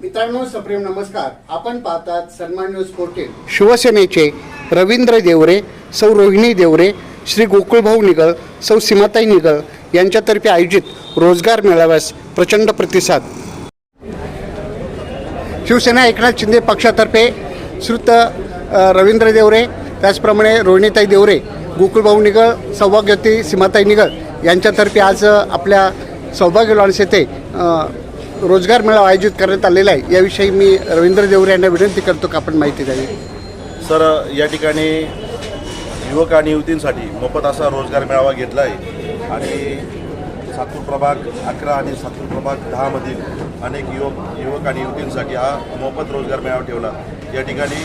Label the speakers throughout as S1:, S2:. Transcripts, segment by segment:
S1: मित्रांनो सप्रेम नमस्कार. आपण पाहतात सन्मान न्यूज फोर्टीन शिवसेनेचे रवींद्र देवरे सौ रोहिणी देवरे श्री गोकुळभाऊ निगळ सौ सीमाताई निगळ यांच्यातर्फे आयोजित रोजगार मेळाव्यास प्रचंड प्रतिसाद. शिवसेना एकनाथ शिंदे पक्षातर्फे श्रुत रवींद्र देवरे त्याचप्रमाणे रोहिणीताई देवरे गोकुळभाऊ निगळ सौभाग्यवती सीमाताई निगळ यांच्यातर्फे आज आपल्या सौभाग्य लॉन्स येथे रोजगार मेळावा आयोजित करण्यात आलेला आहे. याविषयी मी रवींद्र देवरे यांना विनंती करतो का आपण माहिती द्यावी.
S2: सर या ठिकाणी युवक आणि युवतींसाठी मोफत असा रोजगार मेळावा घेतला आहे आणि सातूर प्रभाग अकरा आणि सातूर प्रभाग दहामधील अनेक युवक युवक आणि युवतींसाठी हा मोफत रोजगार मेळावा ठेवला. या ठिकाणी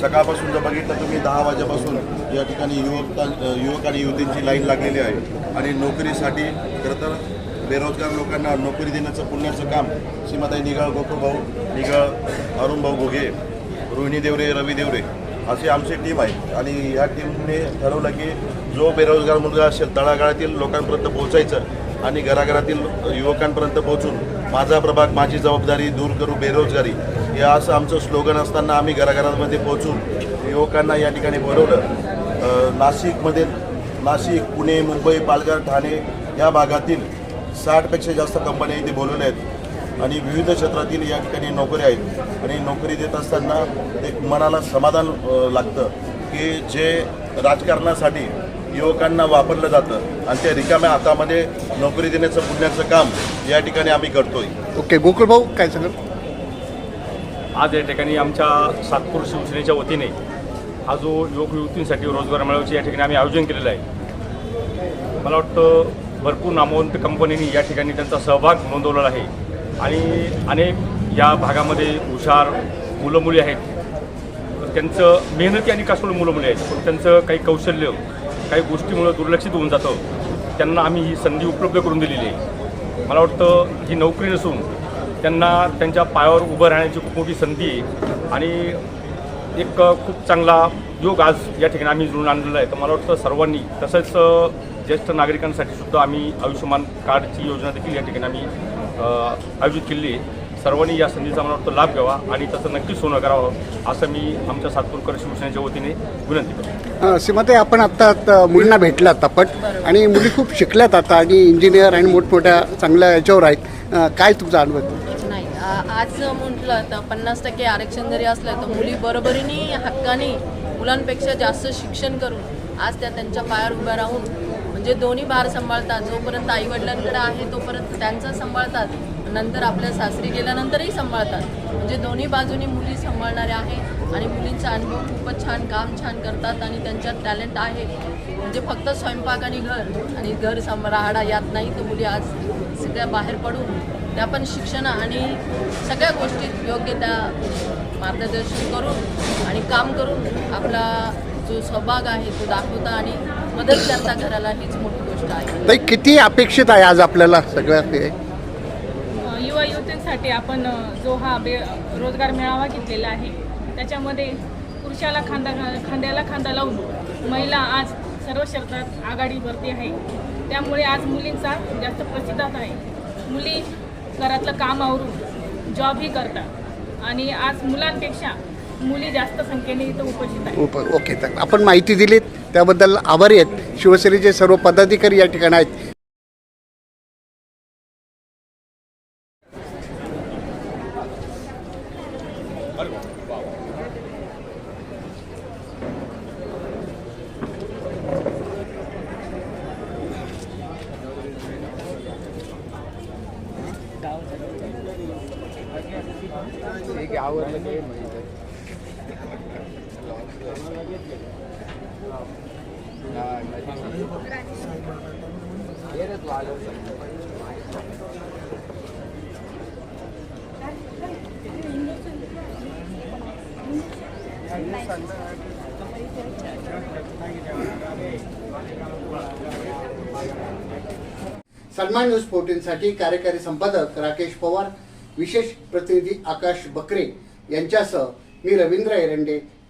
S2: सकाळपासून जर बघितलं तुम्ही दहा वाजेपासून या ठिकाणी युवक युवक आणि युवतींची लाईन लागलेली आहे आणि नोकरीसाठी खरं तर बेरोजगार लोकांना नोकरी देण्याचं पुण्याचं काम. सीमाताई निगळ गोकुळभाऊ निगळ अरुणभाऊ घोगे रोहिणी देवरे रवी देवरे. अशी आमची टीम आहे. आणि ह्या टीमने ठरवलं की जो बेरोजगार मुलगा असेल तळागाळातील लोकांपर्यंत पोहोचायचं आणि घराघरातील युवकांपर्यंत पोहोचून माझा प्रभाग माझी जबाबदारी दूर करू बेरोजगारी. हे असं आमचं स्लोगन असताना आम्ही घराघरामध्ये पोहोचून युवकांना या ठिकाणी बोलवलं. नाशिकमध्ये नाशिक पुणे मुंबई पालघर ठाणे या भागातील साठपेक्षा जास्त कंपन्या इथे बोलवल्या आहेत. आणि विविध क्षेत्रातील या ठिकाणी नोकऱ्या आहेत. आणि नोकरी देत असताना एक मनाला समाधान लागतं की जे राजकारणासाठी युवकांना वापरलं जातं आणि त्या रिकाम्या हातामध्ये नोकरी देण्याचं पुण्याचं काम या ठिकाणी आम्ही करतोय.
S1: ओके गोकुळभाऊ काय सांगाल?
S3: आज या ठिकाणी आमच्या सातपूर शिवसेनेच्या वतीने हा जो युवक युवतींसाठी रोजगार मेळाव्याचे या ठिकाणी आम्ही आयोजन केलेलं आहे. मला वाटतं भरपूर नामवंत कंपनीनी या ठिकाणी त्यांचा सहभाग नोंदवलेला आहे. आणि अनेक या भागामध्ये हुशार मुलं मुली आहेत. त्यांचं मेहनती आणि कसोड मुलं मुली आहेत. पण त्यांचं काही कौशल्य काही गोष्टीमुळं दुर्लक्षित होऊन जातं. त्यांना आम्ही ही संधी उपलब्ध करून दिलेली आहे. मला वाटतं ही नोकरी नसून त्यांना त्यांच्या पायावर उभं राहण्याची खूप मोठी संधी आहे. आणि एक खूप चांगला योग आज या ठिकाणी आम्ही जुळून आणलेला आहे. तर मला वाटतं सर्वांनी तसंच ज्येष्ठ नागरिकांसाठी सुद्धा आम्ही आयुष्यमान कार्डची योजना देखील या ठिकाणी आम्ही आयोजित केली सर्वांनी या संधीचा मला वाटतं लाभ घ्यावा आणि त्याचं नक्कीच सोनं करावं असं मी आमच्या सातपूरकर शिवसेनेच्या वतीने विनंती करतो.
S1: अ, सीमाताई आपण आत्ता मुलींना भेटलात आपण आणि मुली खूप शिकल्यात आता आणि इंजिनियर आणि मोठमोठ्या चांगल्या याच्यावर आहेत. काय तुमचा अनुभव
S4: नाही आज म्हटलं तर पन्नास टक्के आरक्षण जरी असलं तर मुली बरोबरीने हक्काने मुलांपेक्षा जास्त शिक्षण करून आज त्या त्यांच्या पायावर उभ्या राहून जे दोन्ही भार सांभाळतात जोपर्यंत आईवडिलांकडे आहे तोपर्यंत त्यांचा सांभाळतात. नंतर आपल्या सासरी गेल्यानंतरही सांभाळतात. म्हणजे दोन्ही बाजूनी मुली सांभाळणाऱ्या आहे आणि मुलींचा अनुभव खूपच छान काम छान करतात आणि त्यांच्यात टॅलेंट आहे. म्हणजे फक्त स्वयंपाक आणि घर आणि घर सांभाळ राहाडा यात नाही तर मुली आज सगळ्या बाहेर पडून त्या पण शिक्षण आणि सगळ्या गोष्टीत योग्य त्या मार्गदर्शन करून आणि काम करून आपला जो सहभाग आहे तो दाखवता आणि मदत करता घराला हीच मोठी गोष्ट आहे.
S1: ताई किती अपेक्षित आहे आज आपल्याला सगळ्या हे?
S5: युवा युवतींसाठी आपण अ, जो हा बे रोजगार मेळावा घेतलेला आहे त्याच्यामध्ये पुरुषाला खांदा खांद्याला खांदा लावून महिला आज सर्व क्षेत्रात आघाडीवरती आहे. त्यामुळे आज मुलींचा जास्त प्रतिसाद आहे. मुली घरातलं काम आवरून जॉबही करतात. आणि आज मुलांपेक्षा मुली जास्त संख्येने इथं उपस्थित आहेत.
S1: उप- ओके तर आपण माहिती दिलीत. त्याबद्दल आभारी आहेत. शिवसेनेचे सर्व पदाधिकारी या ठिकाणी आहेत. सन्मान न्यूज फोर्टीनसाठी कार्यकारी संपादक राकेश पवार विशेष प्रतिनिधी आकाश बकरे यांच्यासह मी रवींद्र एरंडे